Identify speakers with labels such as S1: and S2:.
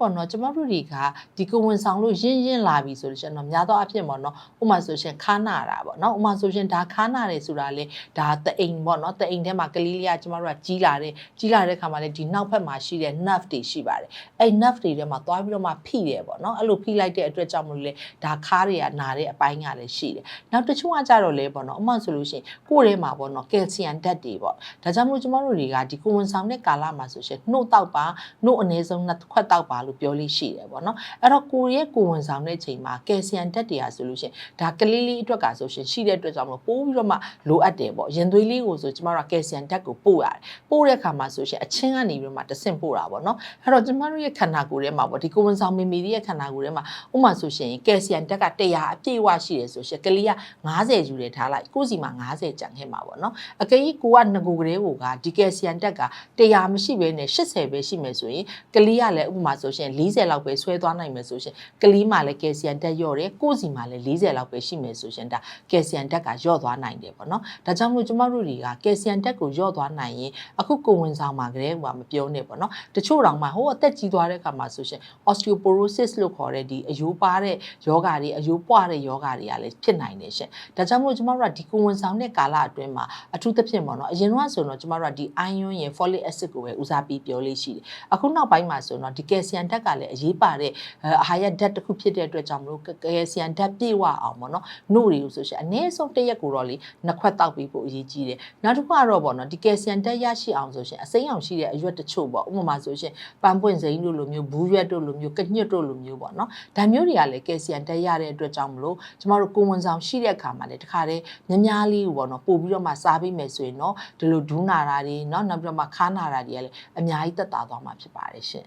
S1: ပေါ့နော်ကျမတို့တွေကဒီကိုဝင်ဆောင်လို့ရင်းရင်းလာပြီဆိုလို့ရှိရင်တော့များသောအားဖြင့်ပေါ့နော်ဥပမာဆိုရှင်ခါနာတာပေါ့နော်ဥပမာဆိုရှင်ဒါခါနာတယ်ဆိုတာလေဒါတအိမ်ပေါ့နော်တအိမ်ထဲမှာကလေးလေးကကျမတို့ကကြီးလာတယ်ကြီးလာတဲ့ခါမှာလေဒီနောက်ဘက်မှာရှိတဲ့ nerve တွေရှိပါတယ်အဲ့ nerve တွေထဲမှာသွားပြီးတော့မှဖိတယ်ပေါ့နော်အဲ့လိုဖိလိုက်တဲ့အတွက်ကြောင့်မလို့လေဒါခါတွေကနာတဲ့အပိုင်းကလည်းရှိတယ်နောက်တစ်ချို့ကကြတော့လေပေါ့နော်ဥပမာဆိုလို့ရှိရင်ကိုယ်ထဲမှာပေါ့နော်ကယ်ဆီယမ်ဓာတ်တွေပေါ့ဒါကြောင့်မလို့ကျမတို့တွေကဒီကိုဝင်ဆောင်တဲ့ကာလမှာဆိုရှင်နှုတ်တောက်ပါနှုတ်အနည်းဆုံးနှစ်ခွက်တောက်ပါလို့ပြောလို့ရှိတယ်ပေါ့နော်အဲ့တော့ကိုယ်ရဲ့ကိုယ်ဝင်ဆောင်တဲ့ချိန်မှာကယ်ဆီယမ်ဓာတ်တွေဟာဆိုလို့ရှိရင်ဒါကလေးလေးအတွက်ကဆိုရှင်ရှိတဲ့အတွက်ကြောင့်မလို့ပိုးပြီးတော့မှလိုအပ်တယ်ပေါ့ရင်သွေးလေးကိုဆိုကျမတို့ကကယ်ဆီယမ်ဓာတ်ကိုပို့ရတယ်ပို့တဲ့အခါမှာဆိုရှင်အချင်းကနေပြီးတော့မှတဆင့်ပို့တာပေါ့နော်အဲ့တော့ကျမတို့ရဲ့ခန္ဓာကိုယ်ထဲမှာပေါ့ဒီကိုယ်ဝင်ဆောင်မီမီရဲ့ခန္ဓာကိုယ်ထဲမှာဥပမာဆိုရှင်ကယ်ဆီယမ်ဓာတ်က100အပြည့်အဝရှိတယ်ဆိုရှင်ကလေးက90ယူတယ်ထားလိုက်ကိုယ်စီမှာ90ကျန်ခဲ့မှာပေါ့နော်အကယ်၍ကိုကငကိုကလေးကိုကဒီကယ်ဆီယမ်ဓာတ်က100မရှိဘဲနဲ့80ပဲရှိမယ်ဆိုရင်ကလေးကလည်းဥပမာဆိုရှင်40လောက်ပဲဆွဲသွားနိုင်မယ်ဆိုရှင်ကလေးမှလည်းကယ်ဆီယမ်ဓာတ်လျော့တယ်ကိုယ်စီမှာလည်း40လောက်ပဲရှိမယ်ဆိုရှင်ဒါကယ်ဆီယမ်ဓာတ်ကလျော့သွားနိုင်တယ်ပေါ့နော်ဒါကြောင့်မို့ကျမတို့တွေကကယ်ဆီယမ်ဓာတ်ကိုလျော့သွားနိုင်ရင်အခုကိုယ်ဝင်ဆောင်မှာကလေးကမပြောနဲ့ပေါ့နော်တချို့တောင်မှဟိုအသက်ကြီးသွားတဲ့အခါမှာဆိုရှင် osteoporosis လို့ခေါ်တဲ့ဒီအယိုးပါတဲ့ယောဂါတွေအယိုးပွားတဲ့ယောဂါတွေကလည်းဖြစ်နိုင်တယ်ရှင်ဒါကြောင့်မို့ကျမတို့ကဒီကိုယ်ဝင်ဆောင်တဲ့ကာလအတွင်းမှာအထူးသဖြင့်ပေါ့နော်အရင်တော့ဆိုတော့ကျမတို့ကဒီ iron ရယ် folic acid ကိုပဲဦးစားပေးပြောလေးရှိတယ်အခုနောက်ပိုင်းမှာဆိုတော့ဒီ calcium ဓာတ်ကလည်းအရေးပါတဲ့အာဟာရဓာတ်တစ်ခုဖြစ်တဲ့အတွက်ကြောင့်မလို့ calcium ဓာတ်ပြည့်ဝအောင်ပေါ့နော်နှုတ်တွေကိုဆိုရှင်အနည်းဆုံးတစ်ရက်ကိုတော့လေနှစ်ခွက်တောက်ပြီးဖို့အရေးကြီးတယ်နောက်တစ်ခုကတော့ပေါ့နော်ဒီ calcium ဓာတ်ရရှိအောင်ဆိုရှင်အစိမ်းအောင်ရှိတဲ့အရွက်တချို့ပေါ့ဥပမာဆိုရှင်ပန်းပွင့်စိမ်းတို့လိုမျိုးဘူးရွက်တို့လိုမျိုးကညွတ်တို့လိုမျိုးပေါ့နော်ဒါမျိုးတွေကလည်း calcium ဓာတ်ရတဲ့အတွက်ကြောင့်မလို့ကျမတို့ကိုယ်ဝန်ဆောင်ရှိတဲ့အခါမှာလည်းတခါတည်းများများလေးကိုပေါ့နော်ပို့ပြီးတော့မှစားပေးမယ်ဆိုရင်တော့ဒီလိုဒူးနာတာတွေเนาะနောက်ပြီးတော့မှခါနာတာတွေကလည်းအများကြီးတက်တာသွားမှာဖြစ်ပါတယ်ရှင်